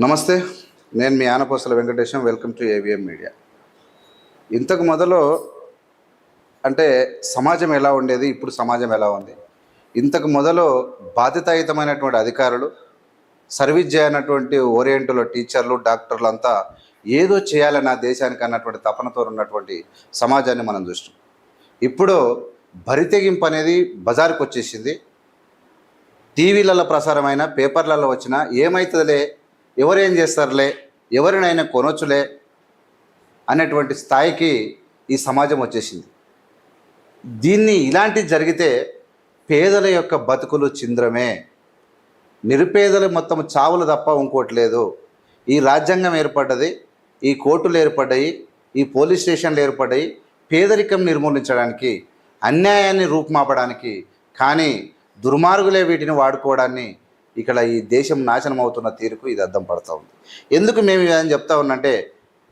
నమస్తే నేను మీ Anaposala Venkatesham welcome to AVM media ఇంతకు మొదలు అంటే సమాజం ఎలా ఉండేది ఇప్పుడు సమాజం ఎలా ఉంది? ఇంతకు మొదలు బాధ్యతాయుతమైనటువంటి అధికారులు సర్వీస్ చేయనటువంటి ఓరియంట్లో టీచర్లు డాక్టర్లు అంతా ఏదో చేయాలి నా దేశానికి అన్నటువంటి తపనతో ఉన్నటువంటి సమాజాన్ని మనం చూసినాం. ఇప్పుడు బరితెగింపు అనేది బజారుకు వచ్చేసింది టీవీలలో ప్రసారమైన పేపర్లలో వచ్చిన ఏమవుతుందిలే ఎవరేం చేస్తారులే? ఎవరినైనా కొనొచ్చులే? అనేటువంటి స్థాయికి ఈ సమాజం వచ్చేసింది. దీన్ని ఇలాంటివి జరిగితే పేదల యొక్క బతుకులు చింద్రమే. నిరుపేదలు మొత్తం చావులు తప్ప ఇంకోటి లేదు. ఈ రాజ్యాంగం ఏర్పడ్డది ఈ కోర్టులు ఏర్పడ్డాయి ఈ పోలీస్ స్టేషన్లు ఏర్పడ్డాయి. పేదరికం నిర్మూలించడానికి అన్యాయాన్ని రూపుమాపడానికి కానీ దుర్మార్గులే వీటిని వాడుకోవడాన్ని ఇక్కడ ఈ దేశం నాశనం అవుతున్న తీరుకు ఇది అద్దం పడుతూ ఉంది. ఎందుకు మేము అని చెప్తా ఉన్నంటే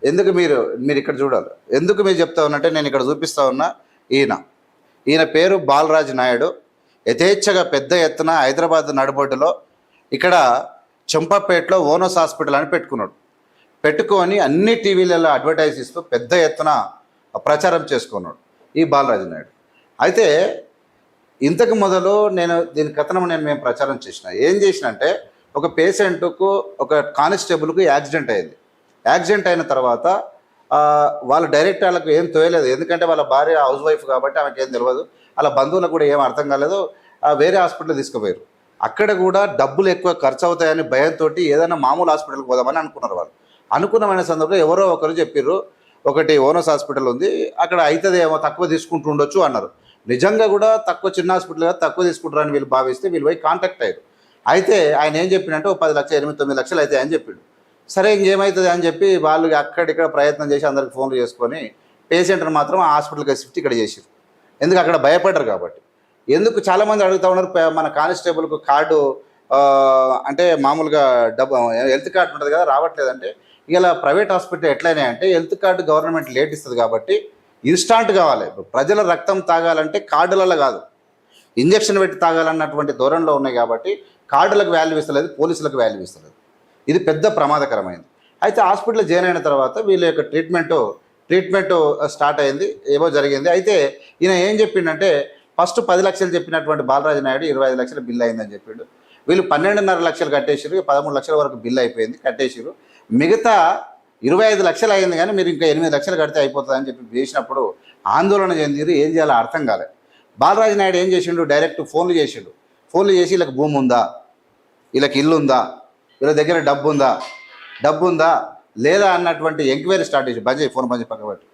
ఎందుకు మీరు మీరు ఇక్కడ చూడాలి. ఎందుకు మీరు చెప్తా ఉన్నంటే నేను ఇక్కడ చూపిస్తా ఉన్నా ఈయన. ఈయన పేరు బాలరాజు నాయుడు. యథేచ్ఛగా పెద్ద ఎత్తున హైదరాబాద్ నడుబొడ్డులో ఇక్కడ చెంపపేటలో ఓనోస్ హాస్పిటల్ అని పెట్టుకున్నాడు. పెట్టుకొని అన్ని టీవీలలో అడ్వర్టైజ్ ఇస్తూ పెద్ద ఎత్తున ప్రచారం చేసుకున్నాడు ఈ బాలరాజు నాయుడు. అయితే ఇంతకు మొదలు నేను దీని కథనం నేను మేము ప్రచారం చేసిన. ఏం చేసినంటే ఒక పేషెంట్కు ఒక కానిస్టేబుల్కు యాక్సిడెంట్ అయింది. యాక్సిడెంట్ అయిన తర్వాత వాళ్ళ డైరెక్ట్ వాళ్ళకు ఏం తోయలేదు. ఎందుకంటే వాళ్ళ భార్య హౌస్ వైఫ్ కాబట్టి ఆమెకి ఏం తెలియదు వాళ్ళ బంధువులకు కూడా ఏం అర్థం కాలేదు. ఆ, వేరే హాస్పిటల్ తీసుకుపోయారు. అక్కడ కూడా డబ్బులు ఎక్కువ ఖర్చు అవుతాయని భయంతో ఏదైనా మామూలు హాస్పిటల్కి పోదామని అనుకున్నారు వాళ్ళు. అనుకున్నమైన సందర్భంలో ఎవరో ఒకరు చెప్పారు ఒకటి ఓనస్ హాస్పిటల్ ఉంది అక్కడ అవుతుంది ఏమో తక్కువ తీసుకుంటూ ఉండొచ్చు అన్నారు. నిజంగా కూడా తక్కువ చిన్న హాస్పిటల్ కదా తక్కువ తీసుకుంటారని వీళ్ళు భావిస్తే వీళ్ళు పోయి కాంటాక్ట్ అయ్యారు. అయితే ఆయన ఏం చెప్పిండంటే ఓ పది లక్షలు ఎనిమిది తొమ్మిది లక్షలు అయితే అని చెప్పిండు. సరే ఇంకేమవుతుంది అని చెప్పి వాళ్ళు అక్కడిక్కడ ప్రయత్నం చేసి అందరికి ఫోన్లు చేసుకొని పేషెంట్ని మాత్రం ఆ హాస్పిటల్కి షిఫ్ట్ ఇక్కడ చేసారు ఎందుకు? అక్కడ భయపడ్డారు కాబట్టి. ఎందుకు? చాలామంది అడుగుతా ఉన్నారు మన కానిస్టేబుల్కు కార్డు అంటే మామూలుగా డబ్బు హెల్త్ కార్డు ఉంటుంది కదా రావట్లేదంటే ఇలా ప్రైవేట్ హాస్పిటల్ ఎట్లయినా అంటే హెల్త్ కార్డు గవర్నమెంట్ లేట్ ఇస్తుంది కాబట్టి ఇన్స్టాంట్ కావాలి. ఇప్పుడు ప్రజల రక్తం తాగాలంటే కార్డులలో కాదు. ఇంజక్షన్ పెట్టి తాగాలన్నటువంటి ధోరణిలో ఉన్నాయి కాబట్టి కార్డులకు వాల్యూ ఇస్తలేదు పోలీసులకు వాల్యూ ఇస్తలేదు. ఇది పెద్ద ప్రమాదకరమైంది. అయితే హాస్పిటల్ జాయిన్ అయిన తర్వాత వీళ్ళ యొక్క ట్రీట్మెంట్ ట్రీట్మెంట్ స్టార్ట్ అయింది ఏమో జరిగింది. అయితే ఈయన ఏం చెప్పిండంటే ఫస్ట్ పది లక్షలు చెప్పినటువంటి బాలరాజు నాయుడు ఇరవై ఐదు లక్షల బిల్ అయిందని చెప్పిండు. వీళ్ళు పన్నెండున్నర లక్షలు కట్టేసారు పదమూడు లక్షల వరకు బిల్ అయిపోయింది కట్టేసారు మిగతా ఇరవై ఐదు లక్షలు అయింది కానీ మీరు ఇంకా ఎనిమిది లక్షలు కడితే అయిపోతుంది అని చెప్పి చేసినప్పుడు ఆందోళన చెందిరు ఏం చేయాలో అర్థం కాలేదు బాలరాజు నాయుడు ఏం చేసిండు? డైరెక్ట్ ఫోన్లు చేసిండు. ఫోన్లు చేసి వీళ్ళకి భూమి ఉందా? వీళ్ళకి ఇల్లు ఉందా? వీళ్ళ దగ్గర డబ్బు ఉందా? డబ్బు ఉందా? లేదా అన్నటువంటి ఎంక్వైరీ స్టార్ట్ చేసి బంద్ చేయి ఫోన్ బంద్ చేయి పక్కన పెట్టు.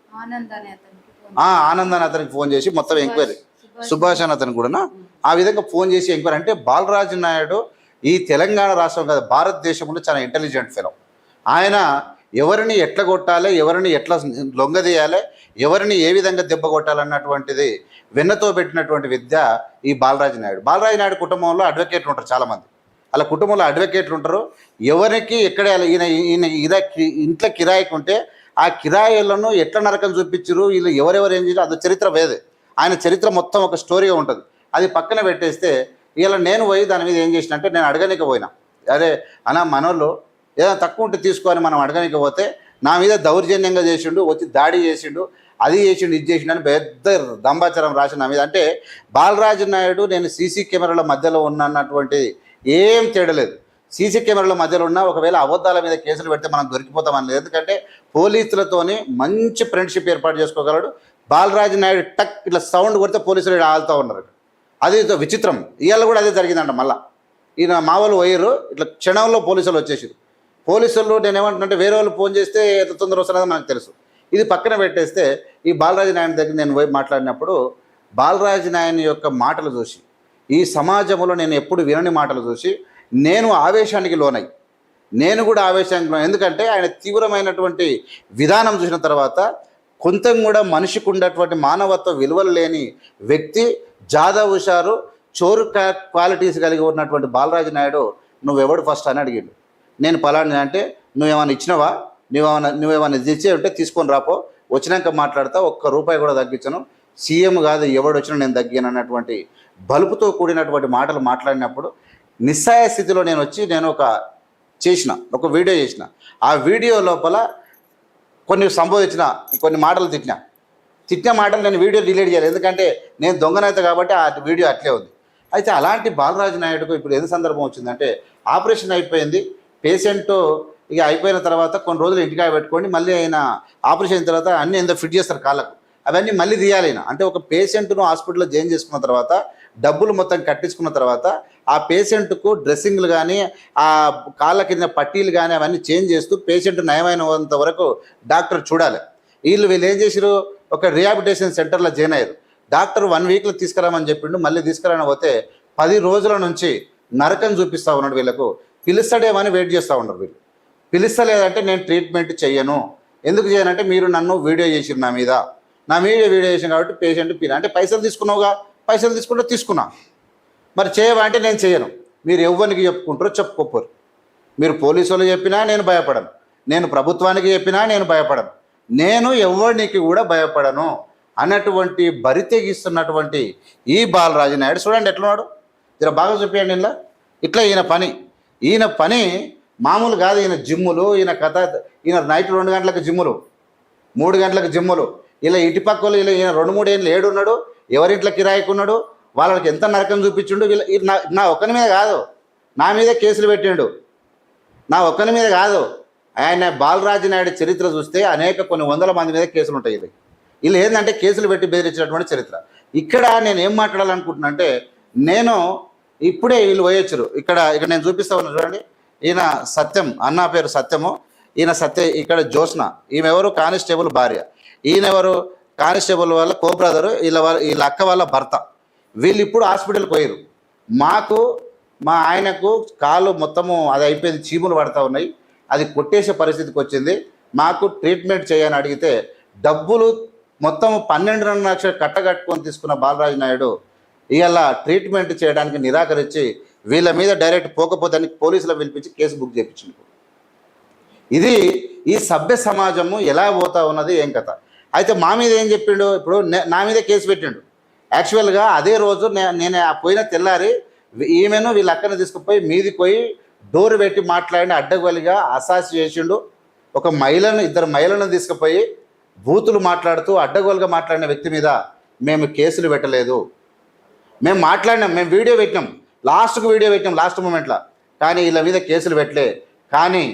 ఆనంద్ అని అతనికి ఫోన్ చేసి మొత్తం ఎంక్వైరీ. సుభాష్. అని అతను కూడా ఆ విధంగా ఫోన్ చేసి ఎంక్వైరీ. అంటే బాలరాజు నాయుడు ఈ తెలంగాణ రాష్ట్రం కాదు భారతదేశంలో చాలా ఇంటెలిజెంట్ ఫిలం ఆయన ఎవరిని ఎట్లా కొట్టాలి ఎవరిని ఎట్లా లొంగదీయాలి ఎవరిని ఏ విధంగా దెబ్బ కొట్టాలన్నటువంటిది వెన్నతో పెట్టినటువంటి విద్య ఈ బాలరాజు నాయుడు. బాలరాజు నాయుడు కుటుంబంలో అడ్వకేట్లు ఉంటారు చాలామంది. అలా కుటుంబంలో అడ్వకేట్లు ఉంటారు. ఎవరికి ఎక్కడ ఈయన ఈయన ఇరా ఇంట్లో కిరాయికి ఉంటే ఆ కిరాయిలను ఎట్లా నరకం చూపించరు వీళ్ళు ఎవరెవరు ఏం చేయారు అది చరిత్ర వేదే ఆయన చరిత్ర మొత్తం ఒక స్టోరీగా ఉంటుంది. అది పక్కన పెట్టేస్తే ఇలా నేను పోయి దాని మీద ఏం చేసిన అంటే నేను అడగనిక పోయినా అరే అన్న మనోళ్ళు ఏదైనా తక్కువ ఉంటే తీసుకొని మనం అడగనికపోతే నా మీద దౌర్జన్యంగా చేసిండు వచ్చి దాడి చేసిండు అది చేసిండు ఇది చేసిండు అని పెద్ద దంబాచరం రాసిన నా మీద. అంటే బాలరాజు నాయుడు నేను సీసీ కెమెరాల మధ్యలో ఉన్నటువంటి ఏం తేడలేదు సీసీ కెమెరాల మధ్యలో ఉన్న ఒకవేళ అబద్ధాల మీద కేసులు పెడితే మనం దొరికిపోతామని లేదు. ఎందుకంటే పోలీసులతోనే మంచి ఫ్రెండ్షిప్ ఏర్పాటు చేసుకోగలడు. బాలరాజు నాయుడు టక్ ఇట్లా సౌండ్ కొడితే పోలీసులు ఈడ ఆలుతూ ఉన్నారు. అది విచిత్రం. ఇవాళ కూడా అదే జరిగిందంట మళ్ళీ. ఈయన మావోలు వాళ్ళు పోయారు ఇట్లా క్షణంలో పోలీసులు వచ్చేసారు పోలీసులు నేను ఏమంటున్నా వేరే వాళ్ళు ఫోన్ చేస్తే ఎంత తొందర వస్తున్నదో నాకు తెలుసు. ఇది పక్కన పెట్టేస్తే ఈ బాలరాజు నాయన దగ్గర నేను పోయి మాట్లాడినప్పుడు బాలరాజు నాయన యొక్క మాటలు చూసి ఈ సమాజంలో నేను ఎప్పుడు వినని మాటలు చూసి నేను ఆవేశానికి లోనై నేను కూడా ఆవేశానికి లోనై. ఎందుకంటే ఆయన తీవ్రమైనటువంటి విధానం చూసిన తర్వాత కొంతం కూడా మనిషికి ఉన్నటువంటి మానవత్వ విలువలు లేని వ్యక్తి జాదవ్ హుషారు చోరు క్వాలిటీస్ కలిగి ఉన్నటువంటి బాలరాజు నాయుడు నువ్వెవడు ఫస్ట్ అని అడిగిండు. నేను పలాని అంటే నువ్వేమైనా ఇచ్చినవా? నువ్వేమైనా నువ్వేమైనా తెచ్చే ఉంటే తీసుకొని రాపో. వచ్చినాక మాట్లాడతా ఒక్క రూపాయి కూడా తగ్గించను. సీఎం కాదు ఎవడు వచ్చినా నేను తగ్గాను అన్నటువంటి బలుపుతో కూడినటువంటి మాటలు మాట్లాడినప్పుడు నిస్సాయ స్థితిలో నేను వచ్చి నేను ఒక చేసిన ఒక వీడియో చేసిన. ఆ వీడియో లోపల కొన్ని సంబోధించిన కొన్ని మాటలు తిట్టిన. తిట్టిన మాటలు నేను వీడియో డిలీట్ చేయాలి ఎందుకంటే నేను దొంగనైతే కాబట్టి ఆ వీడియో అట్లే ఉంది. అయితే అలాంటి బాలరాజు నాయుడుకు ఇప్పుడు ఏది సందర్భం వచ్చిందంటే ఆపరేషన్ అయిపోయింది. పేషెంట్ ఇక అయిపోయిన తర్వాత కొన్ని రోజులు ఇంటికాయ పెట్టుకోండి మళ్ళీ ఆయన ఆపరేషన్ అయిన తర్వాత అన్నీ ఏందో ఫిట్ చేస్తారు కాళ్ళకు. అవన్నీ మళ్ళీ తీయాలి అంటే ఒక పేషెంట్ను హాస్పిటల్లో జాయిన్ చేసుకున్న తర్వాత డబ్బులు మొత్తం కట్టించుకున్న తర్వాత ఆ పేషెంట్కు డ్రెస్సింగ్లు కానీ ఆ కాళ్ళ కింద పట్టీలు కానీ అవన్నీ చేంజ్ చేస్తూ పేషెంట్ నయమైనంత వరకు డాక్టర్ చూడాలి. వీళ్ళు వీళ్ళు ఏం చేసారు ఒక రిహాబిటేషన్ సెంటర్లో జాయిన్ అయ్యారు. డాక్టర్ వన్ వీక్లో తీసుకురామని చెప్పిండు మళ్ళీ తీసుకురాని పోతే పది రోజుల నుంచి నరకం చూపిస్తూ ఉన్నాడు వీళ్ళకు. పిలుస్తాడేమని వెయిట్ చేస్తూ ఉండరు వీళ్ళు. పిలుస్తలేదంటే నేను ట్రీట్మెంట్ చెయ్యను. ఎందుకు చేయనంటే మీరు నన్ను వీడియో చేసిరు నా మీద. నా మీద వీడియో చేసాను కాబట్టి పేషెంట్ పిల అంటే పైసలు తీసుకున్నావుగా? పైసలు తీసుకుంటే తీసుకున్నా. మరి చేయవా అంటే నేను చేయను. మీరు ఎవరికి చెప్పుకుంటారో చెప్పుకోపోరు. మీరు పోలీసు వాళ్ళు చెప్పినా నేను భయపడను. నేను ప్రభుత్వానికి చెప్పినా నేను భయపడను. నేను ఎవరికి కూడా భయపడను. అన్నటువంటి బరి తెగిస్తున్నటువంటి ఈ బాలరాజు నాయుడు చూడండి ఎట్లున్నాడు? జర బాగా చూపించండి ఇలా ఇట్లా ఈయన పని. ఈయన పని మామూలు కాదు ఈయన జిమ్ములు ఈయన కథ ఈయన నైట్ రెండు గంటలకు జిమ్ములు మూడు గంటలకు జిమ్ములు. ఇలా ఇటుపక్కలు ఇలా ఈయన రెండు మూడు ఏళ్ళు ఏడు ఉన్నాడు ఎవరింట్లో కిరాయికి ఉన్నాడు వాళ్ళకి ఎంత నరకం చూపించిండు వీళ్ళ నా ఒక్కని మీద కాదు నా మీదే కేసులు పెట్టిండు. నా ఒక్కని మీద కాదు. ఆయన బాలరాజు నాయుడు చరిత్ర చూస్తే అనేక కొన్ని వందల మంది మీద కేసులు ఉంటాయి ఇది వీళ్ళు ఏంటంటే కేసులు పెట్టి బెదిరించినటువంటి చరిత్ర. ఇక్కడ నేను ఏం మాట్లాడాలనుకుంటున్నా అంటే నేను ఇప్పుడే వీళ్ళు పోయొచ్చారు. ఇక్కడ ఇక్కడ నేను చూపిస్తా ఉన్నా చూడండి. ఈయన సత్యం అన్న పేరు సత్యము. ఈయన సత్య ఇక్కడ జ్యోత్స్న. ఈమె ఎవరు? కానిస్టేబుల్ భార్య. ఈయన ఎవరు? కానిస్టేబుల్ వాళ్ళ కో బ్రదరు వీళ్ళ వాళ్ళ వీళ్ళ అక్క వాళ్ళ భర్త. వీళ్ళు ఇప్పుడు హాస్పిటల్కి పోయారు మాకు మా ఆయనకు కాలు మొత్తము అది అయిపోయింది చీములు పడతా ఉన్నాయి. అది కొట్టేసే పరిస్థితికి వచ్చింది. మాకు ట్రీట్మెంట్ చేయని అడిగితే డబ్బులు మొత్తం పన్నెండున్నర లక్షలు కట్టగట్టుకొని తీసుకున్న బాలరాజు నాయుడు ఇవాళ ట్రీట్మెంట్ చేయడానికి నిరాకరించి వీళ్ళ మీద డైరెక్ట్ పోకపోతే పోలీసులు పిలిపించి కేసు బుక్ చేయించింది ఇది ఈ సభ్య సమాజము ఎలా పోతా ఉన్నది ఏం కథ. అయితే మా మీద ఏం చెప్పిండు? ఇప్పుడు నా మీద కేసు పెట్టిండు. యాక్చువల్గా అదే రోజు నే- నేను ఆ పోయిన తెల్లారి ఈమెను వీళ్ళ అక్కని తీసుకుపోయి మీదికి పోయి డోర్ పెట్టి మాట్లాడి అడ్డగోలిగా అసాసి చేసిండు. ఒక మహిళను ఇద్దరు మహిళలను తీసుకుపోయి బూతులు మాట్లాడుతూ అడ్డగోలుగా మాట్లాడిన వ్యక్తి మీద మేము కేసులు పెట్టలేదు. మేము మాట్లాడినాం మేము వీడియో పెట్టినాం. లాస్ట్కు వీడియో పెట్టినాం లాస్ట్ మూమెంట్లో. కానీ వీళ్ళ మీద కేసులు పెట్టలే. కానీ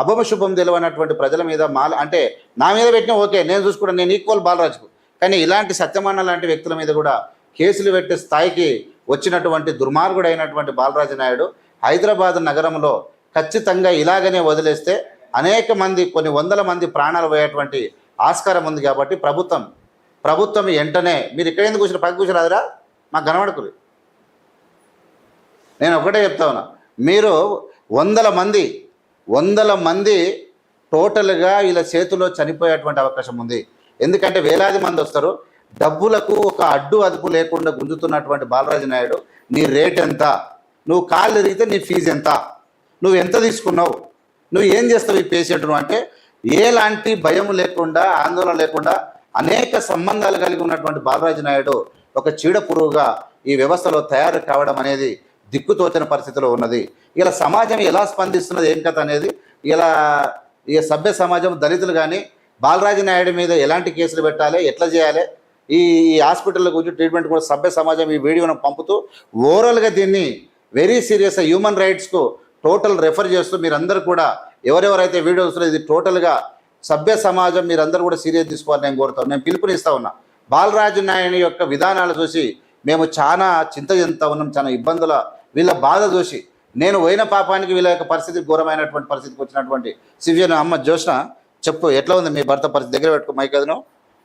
అభమ శుభం తెలియనటువంటి ప్రజల మీద మాల అంటే నా మీద పెట్టినా ఓకే నేను చూసుకుంటాను నేను ఈక్వల్ బాలరాజుకు. కానీ ఇలాంటి సత్యమాన లాంటి వ్యక్తుల మీద కూడా కేసులు పెట్టే స్థాయికి వచ్చినటువంటి దుర్మార్గుడైనటువంటి బాలరాజు నాయుడు హైదరాబాద్ నగరంలో ఖచ్చితంగా ఇలాగనే వదిలేస్తే అనేక మంది కొన్ని వందల మంది ప్రాణాలు పోయేటువంటి ఆస్కారం ఉంది కాబట్టి ప్రభుత్వం ప్రభుత్వం వెంటనే మీరు ఇక్కడ ఎందుకు కూర్చుని పక్క కూర్చురాదురా మాకు కనబడకురు. నేను ఒకటే చెప్తా ఉన్నా. మీరు వందల మంది వందల మంది టోటల్గా ఇలా చేతిలో చనిపోయేటువంటి అవకాశం ఉంది. ఎందుకంటే వేలాది మంది వస్తారు. డబ్బులకు ఒక అడ్డు అదుపు లేకుండా గుంజుతున్నటువంటి బాలరాజు నాయుడు నీ రేట్ ఎంత? నువ్వు కాళ్ళు ఎదిగితే నీ ఫీజు ఎంత? నువ్వు ఎంత తీసుకున్నావు? నువ్వు ఏం చేస్తావు ఈ పేషెంట్ను అంటే ఎలాంటి భయం లేకుండా ఆందోళన లేకుండా అనేక సంబంధాలు కలిగి ఉన్నటువంటి బాలరాజు నాయుడు ఒక చీడ పురుగుగా ఈ వ్యవస్థలో తయారు కావడం అనేది దిక్కుతోచని పరిస్థితిలో ఉన్నది. ఇలా సమాజం ఎలా స్పందిస్తున్నది ఏం కథ అనేది ఇలా ఈ సభ్య సమాజం దళితులు కానీ బాలరాజు నాయుడు మీద ఎలాంటి కేసులు పెట్టాలి ఎట్లా చేయాలి ఈ ఈ హాస్పిటల్ గురించి ట్రీట్మెంట్ కూడా సభ్య సమాజం ఈ వీడియోను పంపుతూ ఓవరాల్గా దీన్ని వెరీ సీరియస్ హ్యూమన్ రైట్స్కు టోటల్ రెఫర్ చేస్తూ మీరందరూ కూడా ఎవరెవరైతే వీడియో చూస్తున్నారో ఇది టోటల్గా సభ్య సమాజం మీరందరూ కూడా సీరియస్ తీసుకోవాలని నేను కోరుతాను. నేను పిలుపునిస్తా ఉన్నా. బాలరాజు నాయుని యొక్క విధానాలు చూసి మేము చాలా చింత చెందుతా ఉన్నాం చాలా ఇబ్బందుల వీళ్ళ బాధ చూసి. నేను పోయిన పాపానికి వీళ్ళ యొక్క పరిస్థితి ఘోరమైనటువంటి పరిస్థితికి వచ్చినటువంటి సివియన్ అమ్మ జోష్న చెప్పు ఎట్లా ఉంది మీ భర్త పరిస్థితి? దగ్గర పెట్టుకో మైకదను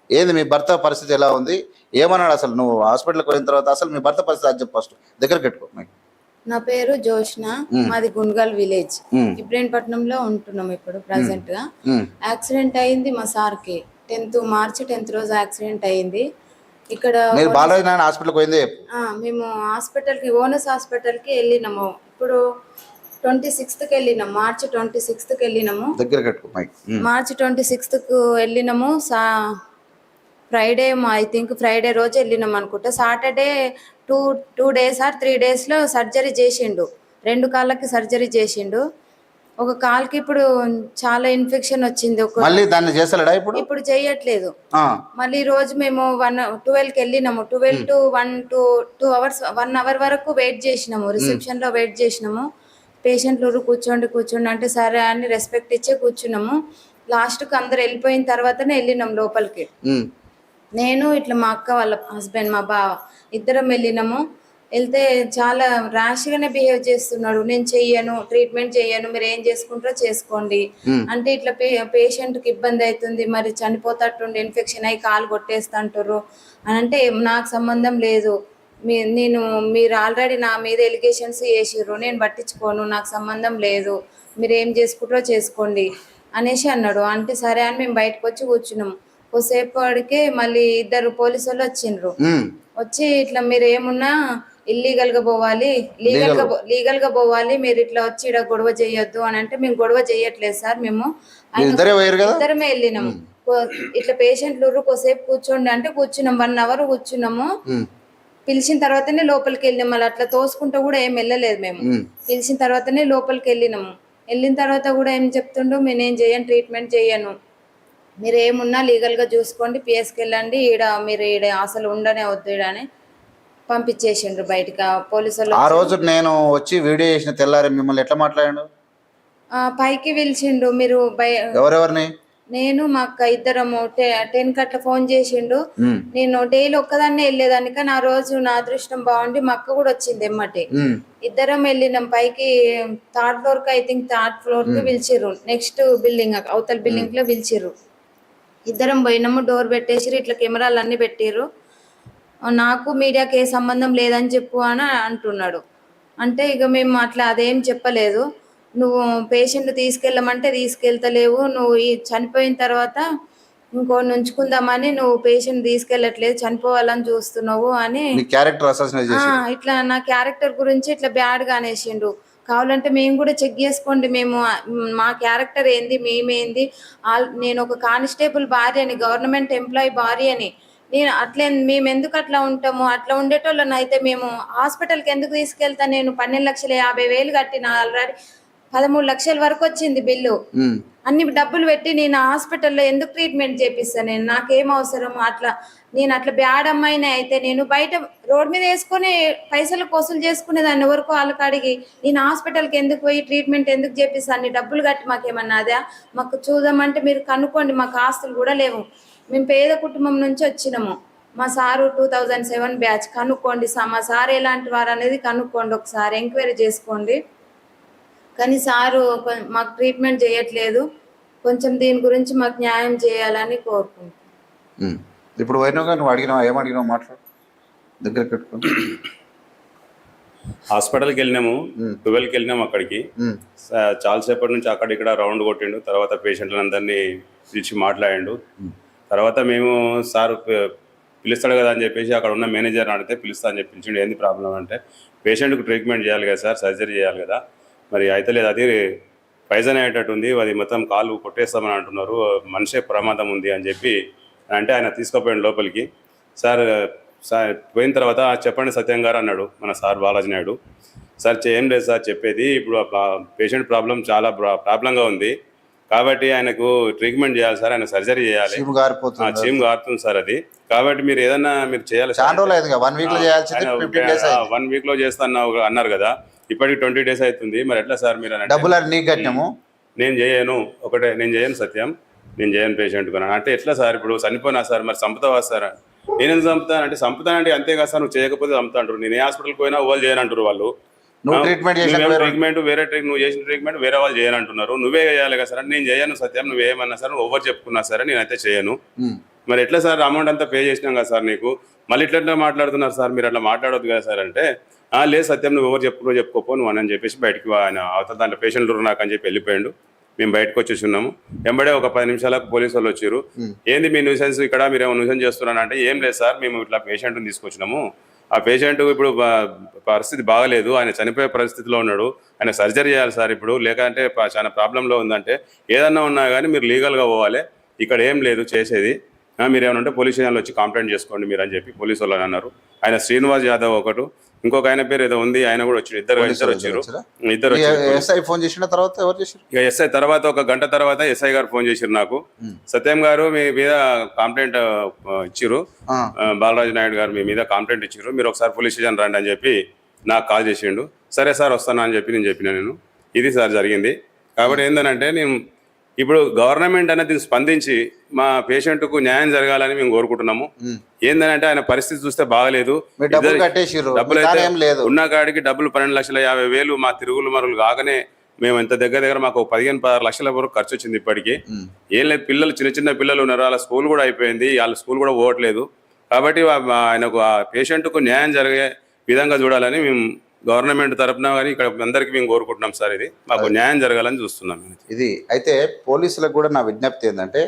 ఏంది మీ భర్త పరిస్థితి ఎలా ఉంది? ఏమన్నాడు అసలు? నువ్వు హాస్పిటల్కి పోయిన తర్వాత అసలు మీ భర్త పరిస్థితి అది చెప్పు ఫస్ట్. దగ్గర పెట్టుకో మైక్. నా పేరు జోష్న. మాది గుండ్గల్ విలేజ్. ఇబ్రాహీంపట్నంలో ఉంటున్నాం ఇప్పుడు ప్రజెంట్గా యాక్సిడెంట్ అయింది మా సార్కి. టెన్త్ మార్చి టెన్త్ రోజు యాక్సిడెంట్ అయింది ఇక్కడ మీరు బాలరాజు నాయుడు హాస్పిటల్కి పోయిందే? చెప్పు ఆ, మేము హాస్పిటల్కి ఓనస్ హాస్పిటల్కి వెళ్ళినాము. ఇప్పుడు ట్వంటీ సిక్స్త్కి వెళ్ళినాం మార్చి ట్వంటీ సిక్స్త్కి వెళ్ళినాము. దగ్గర కట్టుకో మైక్. ఉమ్, మార్చి ట్వంటీ సిక్స్త్కు వెళ్ళినాము. సా ఫ్రైడే ఐ థింక్ ఫ్రైడే రోజు వెళ్ళినాం అనుకుంటా. Saturday two two days or three డేస్లో సర్జరీ చేసిండు. రెండు కాళ్ళకి సర్జరీ చేసిండు. ఒక కాలుకి ఇప్పుడు చాలా ఇన్ఫెక్షన్ వచ్చింది. ఒక మళ్ళీ దాన్ని ఇప్పుడు? ఇప్పుడు చేయట్లేదు. మళ్ళీ రోజు మేము వన్ ట్వెల్వ్కి వెళ్ళినాము. Twelve to one two two hours one hour వరకు వెయిట్ చేసినాము. రిసెప్షన్లో వెయిట్ చేసినాము. పేషెంట్లు ఊరు కూర్చోండి కూర్చోండి అంటే సరే అని రెస్పెక్ట్ ఇచ్చే కూర్చున్నాము. లాస్ట్కి అందరు వెళ్ళిపోయిన తర్వాతనే వెళ్ళినాం లోపలికి. నేను ఇట్లా మా అక్క వాళ్ళ హస్బెండ్ మా బావ ఇద్దరం వెళ్ళినాము. వెళ్తే చాలా ర్యాష్ గానే బిహేవ్ చేస్తున్నాడు. నేను చెయ్యను ట్రీట్మెంట్ చెయ్యను మీరు ఏం చేసుకుంటారో చేసుకోండి. అంటే ఇట్లా పేషెంట్కి ఇబ్బంది అవుతుంది. మరి చనిపోతట్టుండి ఇన్ఫెక్షన్ అయ్యి కాలు కొట్టేస్తుంటారు అని అంటే నాకు సంబంధం లేదు. మీ నేను మీరు ఆల్రెడీ నా మీద ఎలిగేషన్స్ చేసిర్రు. నేను పట్టించుకోను. నాకు సంబంధం లేదు. మీరు ఏం చేసుకుంటారో చేసుకోండి. అనేసి అన్నాడు. అంటే సరే అని మేము బయటకు వచ్చి కూర్చున్నాము కొద్దిసేపు వాడికి మళ్ళీ ఇద్దరు పోలీసు వాళ్ళు వచ్చిండ్రు వచ్చి ఇట్లా మీరు ఏమున్నా ఇల్లీగల్గా పోవాలి లీగల్గా లీగల్గా పోవాలి మీరు ఇట్లా వచ్చి ఇక్కడ గొడవ చేయొద్దు అని అంటే మేము గొడవ చేయట్లేదు సార్ మేము. ఇద్దరమే వెళ్ళినాము ఇట్లా పేషెంట్లు కొద్దిసేపు కూర్చోండి అంటే కూర్చున్నాం వన్ అవర్ కూర్చున్నాము. పిలిచిన తర్వాతనే లోపలికి వెళ్ళినాం మళ్ళీ అట్లా తోసుకుంటూ కూడా ఏం వెళ్ళలేదు మేము. పిలిచిన తర్వాతనే లోపలికి వెళ్ళినాము. వెళ్ళిన తర్వాత కూడా ఏం చెప్తుండో నేను ఏం చేయను ట్రీట్మెంట్ చేయను. మీరు ఏమున్నా లీగల్గా చూసుకోండి పిఎస్కి వెళ్ళండి ఈడ మీరు ఈడ అసలు ఉండనే వద్దు ఈడ అని. పంపించేసిండ్రు బయటకు. ఆ పోలీసు వాళ్ళు ఆ రోజు నేను వచ్చి వీడియో చేసిన తెల్లారి మిమ్మల్ని ఎట్లా మాట్లాడాడు? ఆ, పైకి పిలిచిండు. మీరు బయ ఎవరెవరిని? నేను మా అక్క ఇద్దరము టెన్ కట్ల ఫోన్ చేసిండు. నేను డైలీ ఒక్కదాన్నే వెళ్ళేదాన్ని కానీ ఆ రోజు నా అదృష్టం బాగుండి మా అక్క కూడా వచ్చింది ఎమ్మటి. ఇద్దరం వెళ్ళినాం. పైకి థర్డ్ ఫ్లోర్కి ఐ థింక్ థర్డ్ ఫ్లోర్కి పిలిచిర్రు. నెక్స్ట్ బిల్డింగ్ అవతల బిల్డింగ్లో పిలిచిర్రు. ఇద్దరం పోయినాము డోర్ పెట్టేసిర్రు ఇట్లా కెమెరాలు అన్ని పెట్టిర్రు. నాకు మీడియాకి ఏ సంబంధం లేదని చెప్పు అని అంటున్నాడు. అంటే ఇక మేము అట్లా అదేం చెప్పలేదు. నువ్వు పేషెంట్ తీసుకెళ్ళమంటే తీసుకెళ్తలేవు. నువ్వు ఈ చనిపోయిన తర్వాత ఇంకోని ఉంచుకుందామని నువ్వు పేషెంట్ తీసుకెళ్ళట్లేదు. చనిపోవాలని చూస్తున్నావు అని క్యారెక్టర్ ఇట్లా నా క్యారెక్టర్ గురించి ఇట్లా బ్యాడ్గా అనేసిండు. కావాలంటే మేము కూడా చెక్ చేసుకోండి. మేము మ్, క్యారెక్టర్ ఏంది మేమేంది? నేను ఒక కానిస్టేబుల్ భార్య అని గవర్నమెంట్ ఎంప్లాయీ భార్య అని నేను అట్లే మేము ఎందుకు అట్లా ఉంటాము అట్లా ఉండేటోళ్ళని అయితే మేము హాస్పిటల్కి ఎందుకు తీసుకెళ్తా? నేను పన్నెండు లక్షల యాభై వేలు కట్టిన ఆల్రెడీ. పదమూడు లక్షల వరకు వచ్చింది బిల్లు. అన్ని డబ్బులు పెట్టి నేను హాస్పిటల్లో ఎందుకు ట్రీట్మెంట్ చేపిస్తాను నేను నాకేం అవసరం అట్లా. నేను అట్లా బ్యాడ్ అమ్మాయిని అయితే నేను బయట రోడ్ మీద వేసుకొని పైసలు వసూలు చేసుకునేదాన్ని ఎవరికో వాళ్ళకి అడిగి నేను హాస్పిటల్కి ఎందుకు పోయి ట్రీట్మెంట్ ఎందుకు చేపిస్తాను అన్ని డబ్బులు కట్టి మాకేమన్నా అదా? మాకు చూద్దామంటే మీరు కనుక్కోండి మాకు ఆస్తులు కూడా లేవు. మేము పేద కుటుంబం నుంచి వచ్చినాము. మా sir two thousand seven batch కనుక్కోండి సా- మా సార్ ఎలాంటి వారు అనేది కనుక్కోండి ఒకసారి ఎంక్వైరీ చేసుకోండి. కానీ సారు మాకు ట్రీట్మెంట్ చేయట్లేదు. కొంచెం దీని గురించి మాకు న్యాయం చేయాలని కోరుకుంటున్నాను. ఇప్పుడు నువ్వు అడిగినావు ఏం అడిగినావు మాట్లాడు. దగ్గర పెట్టుకో హాస్పిటల్కి వెళ్ళినాము ట్వెల్వ్కి వెళ్ళినాము అక్కడికి. చాలాసేపటి నుంచి అక్కడ ఇక్కడ రౌండ్ కొట్టిండు తర్వాత పేషెంట్లందరినీ పిలిచి మాట్లాడిండు. తర్వాత మేము సార్ పిలుస్తాడు కదా అని చెప్పేసి అక్కడ ఉన్న మేనేజర్ అడిగితే పిలుస్తా అని చెప్పి పిలిచిండు ఏంది ప్రాబ్లం అంటే పేషెంట్కి ట్రీట్మెంట్ చేయాలి కదా సార్ సర్జరీ చేయాలి కదా. మరి అయితే లేదు అది పైజన్ అయ్యేటట్టు ఉంది అది మొత్తం కాలు కొట్టేస్తామని అంటున్నారు మనిషే ప్రమాదం ఉంది అని చెప్పి అంటే ఆయన తీసుకుపోయాడు లోపలికి. సార్ సార్ పోయిన తర్వాత చెప్పండి సత్యం గారు అన్నాడు మన సార్ బాలాజీ నాయుడు. సార్ చే- ఏం లేదు సార్ చెప్పేది ఇప్పుడు పేషెంట్ ప్రాబ్లం చాలా ప్రాబ్లంగా ఉంది. కాబట్టి ఆయనకు ట్రీట్మెంట్ చేయాలి సార్ ఆయన సర్జరీ చేయాలి. చీము గారిపోతుంది. చీమ్ కారుతుంది సార్ అది. కాబట్టి మీరు ఏదన్నా మీరు చేయాలి చాలా రోజులు అయింది వన్ వీక్లో చేయాల్సింది వన్ వీక్లో చేస్తా అన్నారు కదా. ఇప్పటికి ట్వంటీ డేస్ అవుతుంది. మరి ఎట్లా సార్ మీరు డబ్బులు నీకు నేను చేయను. ఒకటే నేను చేయను సత్యం. నేను చేయను పేషెంట్ కొన్నాను అంటే ఎట్లా సార్ ఇప్పుడు చనిపోయినా సార్ మరి చంపుతావా సార్? నేను ఎందుకు చంపుతాను? అంటే చంపుతానంటే అంతే కదా సార్ నువ్వు చేయకపోతే చంపుతా అంటారు నేను ఏ హాస్పిటల్కి పోయినా వాళ్ళు చేయనంటారు వాళ్ళు. నువ్వు ట్రీట్మెంట్ చేసిన ట్రీట్మెంట్ వేరే ట్రీట్ నువ్వు చేసిన ట్రీట్మెంట్ వేరే వాళ్ళు చేయనంటున్నారు. నువ్వే చేయాలి కదా సార్ నేను చేయను సత్యం నువ్వు ఏమన్నా సార్ నువ్వు ఎవరు చెప్పుకున్నా సరే నేనైతే చేయను. మరి ఎట్లా సార్ అమౌంట్ అంతా పే చేసినాం కదా సార్ నీకు? మళ్ళీ ఇట్లా మాట్లాడుతున్నారు సార్? మీరు అట్లా మాట్లాడొద్దు కదా సార్ అంటే "ఆ, లేదు సత్యం నువ్వు ఎవరు చెప్పుకో చెప్పుకోపో నువ్వు అని చెప్పేసి బయటికి ఆయన అవతల దాంట్లో పేషెంట్లు నాకు అని చెప్పి వెళ్ళిపోయాడు. మేము బయటకు వచ్చేసి ఉన్నాము. వెంబడే ఒక పది నిమిషాలకు పోలీసు వాళ్ళు వచ్చారు. ఏంది మీ న్యూసెన్స్ ఇక్కడ మీరు ఏమో న్యూసెన్స్ చేస్తున్నాను అంటే ఏం లేదు సార్ మేము ఇట్లా పేషెంట్ని తీసుకొచ్చినాము. ఆ పేషెంట్ ఇప్పుడు పరిస్థితి బాగలేదు. ఆయన చనిపోయే పరిస్థితిలో ఉన్నాడు. ఆయన సర్జరీ చేయాలి సార్ ఇప్పుడు. లేకంటే చాలా ప్రాబ్లంలో ఉందంటే ఏదన్నా ఉన్నా కానీ మీరు లీగల్గా పోవాలి. ఇక్కడ ఏం లేదు చేసేది. మీరు ఏమైనా ఉంటే పోలీస్ స్టేషన్లో వచ్చి కంప్లైంట్ చేసుకోండి మీరు అని చెప్పి పోలీసు వాళ్ళు అన్నారు. ఆయన శ్రీనివాస్ యాదవ్ ఒకటి ఇంకొక ఆయన పేరు ఏదో ఉంది ఆయన కూడా వచ్చారు. ఇద్దరు ఇద్దరు వచ్చారు? ఇద్దరు ఎస్ఐ ఫోన్ చేసిన తర్వాత ఎవరు చేశారు ఇక ఎస్ఐ తర్వాత ఒక గంట తర్వాత ఎస్ఐ గారు ఫోన్ చేశారు నాకు. సత్యం గారు మీ మీద కంప్లైంట్. ఆ, బాలరాజు నాయుడు గారు మీ మీద కంప్లైంట్ ఇచ్చిర్రు మీరు ఒకసారి పోలీస్ స్టేషన్ రండి అని చెప్పి నాకు కాల్ చేసిండు. సరే సార్ వస్తాను అని చెప్పి నేను చెప్పిన నేను. ఇది సార్ జరిగింది. కాబట్టి ఏంటంటే నేను ఇప్పుడు గవర్నమెంట్ అనేది స్పందించి మా పేషెంట్కు న్యాయం జరగాలని మేము కోరుకుంటున్నాము. ఏంటంటే ఆయన పరిస్థితి చూస్తే బాగలేదు. డబ్బులు ఉన్న కాడికి డబ్బులు పన్నెండు లక్షల యాభై వేలు మా తిరుగులు మరులు కాగానే మేము ఎంత దగ్గర దగ్గర మాకు పదిహేను పదహారు లక్షల వరకు ఖర్చు వచ్చింది ఇప్పటికి. ఏం లేదు పిల్లలు చిన్న చిన్న పిల్లలు ఉన్నారు. వాళ్ళ స్కూల్ కూడా అయిపోయింది. వాళ్ళ స్కూల్ కూడా పోవట్లేదు. కాబట్టి ఆయనకు ఆ పేషెంట్కు న్యాయం జరిగే విధంగా చూడాలని మేము గవర్నమెంట్ తరపున కానీ ఇక్కడ అందరికీ మేము కోరుకుంటున్నాం సార్ ఇది. మాకు న్యాయం జరగాలని చూస్తున్నాం. ఇది అయితే పోలీసులకు కూడా నా విజ్ఞప్తి ఏంటంటే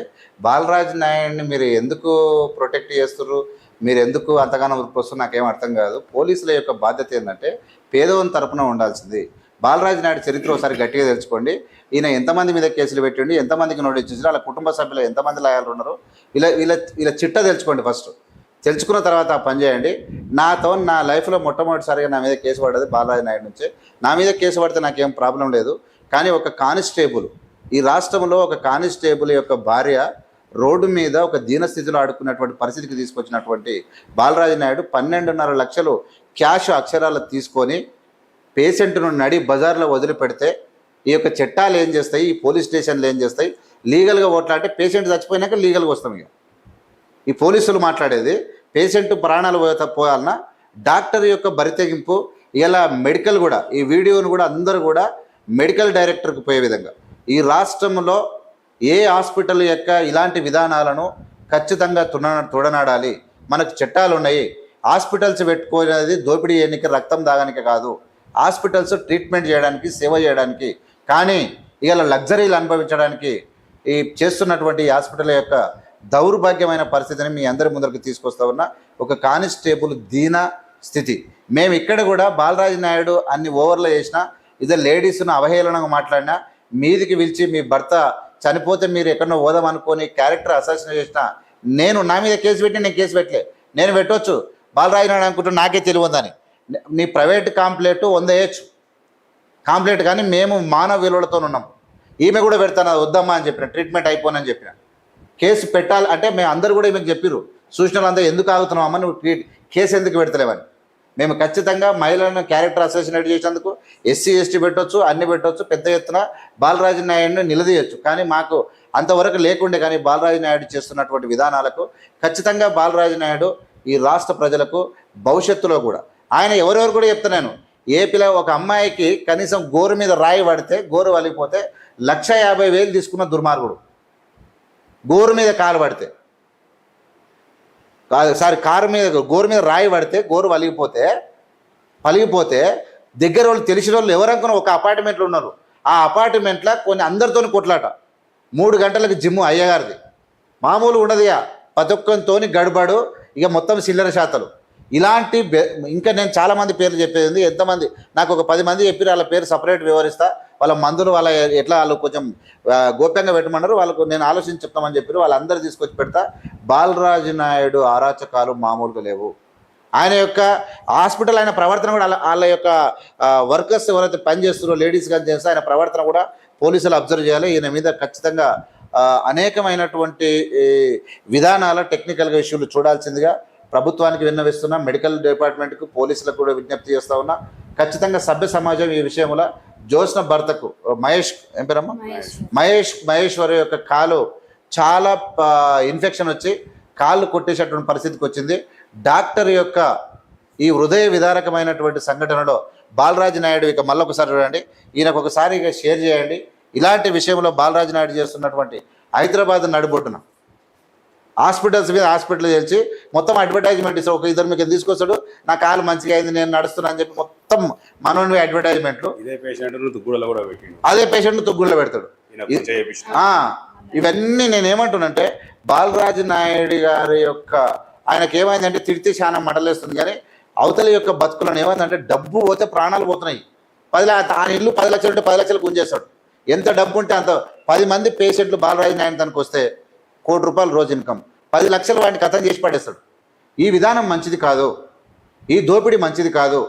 బాలరాజ్ నాయుడిని మీరు ఎందుకు ప్రొటెక్ట్ చేస్తున్నారు మీరు ఎందుకు అంతగానో వస్తున్నారు నాకేం అర్థం కాదు. పోలీసుల యొక్క బాధ్యత ఏంటంటే పేదవని తరపున ఉండాల్సింది. బాలరాజ్ నాయుడు చరిత్ర ఒకసారి గట్టిగా తెలుసుకోండి. ఈయన ఎంతమంది మీద కేసులు పెట్టిండి? ఎంతమందికి నోటీస్ ఇచ్చారు వాళ్ళ కుటుంబ సభ్యులు ఎంతమంది లాయాలు ఉన్నారు? ఇలా ఇలా ఇలా చిట్ట తెలుసుకోండి ఫస్ట్. తెలుసుకున్న తర్వాత పని చేయండి. నాతో నా లైఫ్లో మొట్టమొదటిసారిగా నా మీద కేసు పడ్డది బాలరాజు నాయుడు నుంచి. నా మీద కేసు పడితే నాకేం ప్రాబ్లం లేదు. కానీ ఒక కానిస్టేబుల్ ఈ రాష్ట్రంలో ఒక కానిస్టేబుల్ యొక్క భార్య రోడ్డు మీద ఒక దీనస్థితిలో ఆడుకున్నటువంటి పరిస్థితికి తీసుకొచ్చినటువంటి బాలరాజు నాయుడు పన్నెండున్నర లక్షలు క్యాష్ అక్షరాలు తీసుకొని పేషెంట్ను నడి బజార్లో వదిలిపెడితే ఈ యొక్క చట్టాలు ఏం చేస్తాయి? ఈ పోలీస్ స్టేషన్లు ఏం చేస్తాయి? లీగల్గా ఓట్లాడితే పేషెంట్ చచ్చిపోయినాక లీగల్గా వస్తాం ఇక. ఈ పోలీసులు మాట్లాడేది పేషెంట్ ప్రాణాలు పోత పోయాలన్నా డాక్టర్ యొక్క బరితెగింపు ఇలా మెడికల్ కూడా ఈ వీడియోను కూడా అందరూ కూడా మెడికల్ డైరెక్టర్కి పోయే విధంగా. ఈ రాష్ట్రంలో ఏ హాస్పిటల్ యొక్క ఇలాంటి విధానాలను ఖచ్చితంగా తుడ తుడనాడాలి? మనకు చట్టాలు ఉన్నాయి. హాస్పిటల్స్ పెట్టుకునేది దోపిడీ చేయడానికి రక్తం దాగానికి కాదు. హాస్పిటల్స్ ట్రీట్మెంట్ చేయడానికి సేవ చేయడానికి కానీ ఇలా లగ్జరీలు అనుభవించడానికి ఈ చేస్తున్నటువంటి హాస్పిటల్ యొక్క దౌర్భాగ్యమైన పరిస్థితిని మీ అందరి ముందరకు తీసుకొస్తా ఉన్న. ఒక కానిస్టేబుల్ దీన స్థితి. మేము ఇక్కడ కూడా బాలరాజు నాయుడు అన్ని ఓవర్లు చేసినా ఇదే లేడీస్ను అవహేళనంగా మాట్లాడినా మీదికి పిలిచి మీ భర్త చనిపోతే మీరు ఎక్కడో ఓదాం అనుకొని క్యారెక్టర్ అసాసిన్ చేసిన నేను నా మీద కేసు పెట్టి నేను కేసు పెట్టలే. నేను పెట్టవచ్చు బాలరాజు నాయుడు అనుకుంటున్నా నాకే తెలియదని నీ ప్రైవేట్ కాంప్లైంట్ వంద వేయచ్చు. కాంప్లైంట్ కానీ మేము మానవ విలువలతో ఉన్నాం. ఈమె కూడా పెడతాను అది వద్దమ్మా అని చెప్పిన. ట్రీట్మెంట్ అయిపోనని చెప్పిన. కేసు పెట్టాలి అంటే మేము అందరూ కూడా మీకు చెప్పిర్రు? సూచనలు అందరూ ఎందుకు ఆగుతున్నామని నువ్వు కేసు ఎందుకు పెడతలేవని మేము ఖచ్చితంగా మహిళలను క్యారెక్టర్ అసోసినేట్ చేసేందుకు ఎస్సీ ఎస్టీ పెట్టొచ్చు అన్ని పెట్టొచ్చు పెద్ద ఎత్తున బాలరాజు నాయుడిని నిలదీయొచ్చు. కానీ మాకు అంతవరకు లేకుండే కానీ బాలరాజు నాయుడు చేస్తున్నటువంటి విధానాలకు ఖచ్చితంగా బాలరాజు నాయుడు ఈ రాష్ట్ర ప్రజలకు భవిష్యత్తులో కూడా. ఆయన ఎవరెవరు కూడా చెప్తున్నాను ఏపీలో ఒక అమ్మాయికి కనీసం గోరు మీద రాయి పడితే గోరు వలిగిపోతే లక్ష యాభై వేలు తీసుకున్న దుర్మార్గుడు. గోరు మీద కాలు పడితే. కాదు సారీ కారు మీద గోరు మీద రాయి పడితే గోరు వలిగిపోతే పలిగిపోతే దగ్గర వాళ్ళు తెలిసిన వాళ్ళు ఎవరనుకున్న ఒక అపార్ట్మెంట్లో ఉన్నారు. ఆ అపార్ట్మెంట్లో కొన్ని అందరితో కొట్లాట. మూడు గంటలకు జిమ్ అయ్యగారిది. మామూలు ఉండదుగా. ప్రతి ఒక్కరితోని గడబడు ఇక మొత్తం చిల్లర శాతలు. ఇలాంటి బె- ఇంకా నేను చాలామంది పేర్లు చెప్పేది ఎంతమంది నాకు ఒక పది మంది చెప్పి వాళ్ళ పేరు సపరేట్ వివరిస్తా. వాళ్ళ మందులు వాళ్ళ ఎట్లా వాళ్ళు కొంచెం గోప్యంగా పెట్టమన్నారు. వాళ్ళకు నేను ఆలోచించి చెప్తామని చెప్పారు వాళ్ళందరూ తీసుకొచ్చి పెడతా. బాలరాజు నాయుడు ఆరాచకాలు మామూలుగా లేవు. ఆయన యొక్క హాస్పిటల్ ఆయన ప్రవర్తన కూడా వాళ్ళ వాళ్ళ యొక్క వర్కర్స్ ఎవరైతే పనిచేస్తున్నారో లేడీస్ కానీ చేస్తే ఆయన ప్రవర్తన కూడా పోలీసులు అబ్జర్వ్ చేయాలి. ఈయన మీద ఖచ్చితంగా అనేకమైనటువంటి విధానాల టెక్నికల్గా ఇష్యూలు చూడాల్సిందిగా ప్రభుత్వానికి విన్నవిస్తున్నా మెడికల్ డిపార్ట్మెంట్కు పోలీసులకు కూడా విజ్ఞప్తి చేస్తా ఉన్నా. ఖచ్చితంగా సభ్య సమాజం ఈ విషయంలో జ్యోత్స్న భర్తకు మహేష్ ఏం పేరమ్మా? మహేష్. మహేశ్వరి యొక్క కాలు చాలా ఇన్ఫెక్షన్ వచ్చి కాళ్ళు కొట్టేసేటువంటి పరిస్థితికి వచ్చింది. డాక్టర్ యొక్క ఈ హృదయ విదారకమైనటువంటి సంఘటనలో బాలరాజు నాయుడు ఇక మళ్ళొకసారి చూడండి. ఈయనకు ఒకసారి ఇక షేర్ చేయండి. ఇలాంటి విషయంలో బాలరాజు నాయుడు చేస్తున్నటువంటి హైదరాబాద్ నడిబొట్టున హాస్పిటల్స్ మీద హాస్పిటల్ చేసి మొత్తం అడ్వర్టైజ్మెంట్ ఇస్తాడు. ఒక ఇద్దరు మీకు తీసుకొస్తాడు. నా కాలు మంచిగా అయింది నేను నడుస్తున్నా అని చెప్పి మొత్తం మనోని అడ్వర్టైజ్మెంట్లు ఇదే పేషెంట్ కూడా అదే పేషెంట్ తుగ్గుల్లో పెడతాడు. ఆ, ఇవన్నీ నేను ఏమంటున్నానంటే బాలరాజు నాయుడు గారి యొక్క ఆయనకి ఏమైందంటే తిడితే చాలా మడలేస్తుంది కానీ అవతల యొక్క బతుకులను ఏమైందంటే డబ్బు పోతే ప్రాణాలు పోతున్నాయి. పది ఆయన ఇల్లు పది లక్షలు ఉంటే పది లక్షలు గుంజేస్తాడు. ఎంత డబ్బు ఉంటే అంత పది మంది పేషెంట్లు బాలరాజు నాయుడు తనకు వస్తే కోటి రూపాయలు రోజు ఇన్కమ్. పది లక్షలు వాడిని కథం చేసి పడేస్తాడు. ఈ విధానం మంచిది కాదు. ఈ దోపిడీ మంచిది కాదు.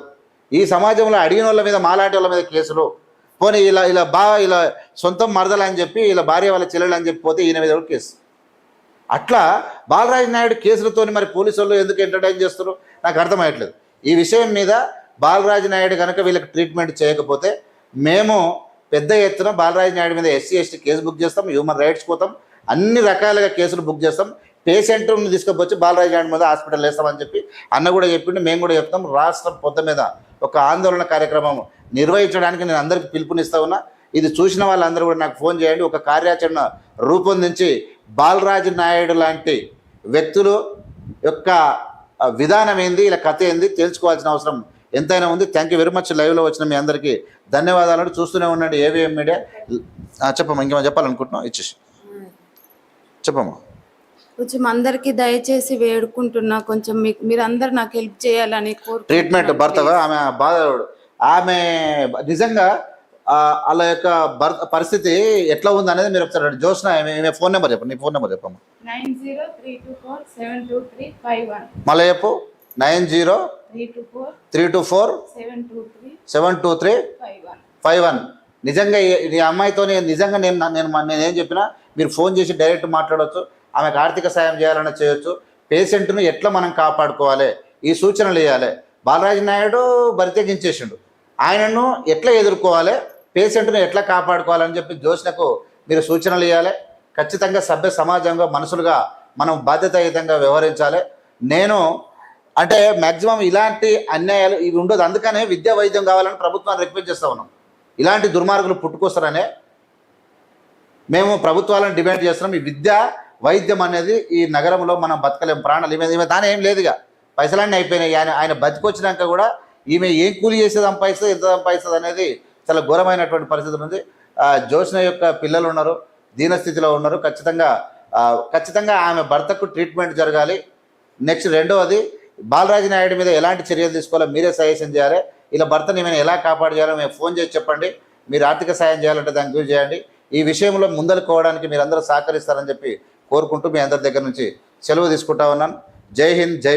ఈ సమాజంలో అడిగిన వాళ్ళ మీద మాలాంటి వాళ్ళ మీద కేసులు. పోనీ ఇలా ఇలా బాగా ఇలా సొంతం మరదలు అని చెప్పి ఇలా భార్య వాళ్ళ చెల్లెలు అని చెప్పి పోతే ఈయన మీద కూడా కేసు. అట్లా బాలరాజు నాయుడు కేసులతోని మరి పోలీసు వాళ్ళు ఎందుకు ఎంటర్టైన్ చేస్తారు నాకు అర్థమయ్యట్లేదు ఈ విషయం మీద బాలరాజు నాయుడు కనుక వీళ్ళకి ట్రీట్మెంట్ చేయకపోతే మేము పెద్ద ఎత్తున బాలరాజు నాయుడు మీద ఎస్సీ ఎస్టీ కేసు బుక్ చేస్తాం హ్యూమన్ రైట్స్ పోతాం అన్ని రకాలుగా కేసులు బుక్ చేస్తాం. పేషెంట్ని తీసుకొచ్చి బాలరాజు నాయుడు మీద హాస్పిటల్ వేస్తామని చెప్పి అన్న కూడా చెప్పిండు మేము కూడా చెప్తాం. రాష్ట్రం పొద్దు మీద ఒక ఆందోళన కార్యక్రమం నిర్వహించడానికి నేను అందరికీ పిలుపునిస్తా ఉన్నా. ఇది చూసిన వాళ్ళందరూ కూడా నాకు ఫోన్ చేయండి. ఒక కార్యాచరణ రూపొందించి బాలరాజు నాయుడు లాంటి వ్యక్తులు యొక్క విధానం ఏంది ఇలా కథ ఏంది తెలుసుకోవాల్సిన అవసరం ఎంతైనా ఉంది. థ్యాంక్ యూ వెరీ మచ్ లైవ్లో వచ్చిన మీ అందరికీ ధన్యవాదాలు. చూస్తూనే ఉండండి. ఏవిఎం మీడియా ఆ, చెప్పమ్మా చెప్పాలనుకుంటున్నాం ఇచ్చేసి. చెప్పమ్మా. కొంచెం అందరికి దయచేసి వేడుకుంటున్నా కొంచెం మీకు మీరు అందరు నాకు హెల్ప్ చేయాలని కోరుకుంటున్నా. ట్రీట్మెంట్ భర్తగా ఆమె బాధ ఆమె నిజంగా వాళ్ళ యొక్క భర్త పరిస్థితి ఎట్లా ఉంది అనేది మీరు ఒకసారి జోష్న ఫోన్ నెంబర్ చెప్పండి నీ ఫోన్ నెంబర్ చెప్పమ్మా. Nine zero three two four seven two three five one. మళ్ళీ చెప్పు. Nine zero three two four three two four seven two three seven two three five one. Five one. నిజంగా ఈ- ఈ అమ్మాయితో నిజంగా నేను నేను నేను ఏం చెప్పినా మీరు ఫోన్ చేసి డైరెక్ట్ మాట్లాడవచ్చు ఆమెకు ఆర్థిక సాయం చేయాలన్నా చేయొచ్చు. పేషెంట్ను ఎట్లా మనం కాపాడుకోవాలి? ఈ సూచనలు ఇవ్వాలి బాలరాజు నాయుడు బరితెగించేసిండు. ఆయనను ఎట్లా ఎదుర్కోవాలి? పేషెంట్ను ఎట్లా కాపాడుకోవాలని చెప్పి జోష్నకు మీరు సూచనలు ఇవ్వాలి ఖచ్చితంగా సభ్య సమాజంగా మనుషులుగా మనం బాధ్యతాయుతంగా వ్యవహరించాలి. నేను అంటే మ్యాక్సిమం ఇలాంటి అన్యాయాలు ఇవి ఉండదు. అందుకనే విద్యా వైద్యం కావాలని ప్రభుత్వాన్ని రిక్వెస్ట్ చేస్తా ఉన్నాం. ఇలాంటి దుర్మార్గులు పుట్టుకొస్తారనే మేము ప్రభుత్వాలను డిమాండ్ చేస్తున్నాం. ఈ విద్య వైద్యం అనేది ఈ నగరంలో మనం బతకలేం. ప్రాణాలు ఈమె ఈమె దాని ఏం లేదుగా. పైసలన్నీ అయిపోయినాయి. ఆయన ఆయన బతికొచ్చినాక కూడా ఈమె ఏం కూలి చేస్తే సంపాదిస్తుంది ఎంత సంపాదిస్తుంది అనేది చాలా ఘోరమైనటువంటి పరిస్థితి ఉంది. జోష్న యొక్క పిల్లలు ఉన్నారు దీనస్థితిలో ఉన్నారు. ఖచ్చితంగా ఖచ్చితంగా ఆమె భర్తకు ట్రీట్మెంట్ జరగాలి. నెక్స్ట్ రెండవది బాలరాజు నాయుడు మీద ఎలాంటి చర్యలు తీసుకోవాలో మీరే సజెషన్ చేయాలి. ఇలా భర్తని ఏమైనా ఎలా కాపాడు చేయాలో మేము ఫోన్ చేసి చెప్పండి. మీరు ఆర్థిక సాయం చేయాలంటే దానికి యూజ్ చేయండి. ఈ విషయంలో ముందలుకోవడానికి మీరు అందరూ సహకరిస్తారని చెప్పి కోరుకుంటూ మీ అందరి దగ్గర నుంచి సెలవు తీసుకుంటా ఉన్నాను. జై హింద్ జై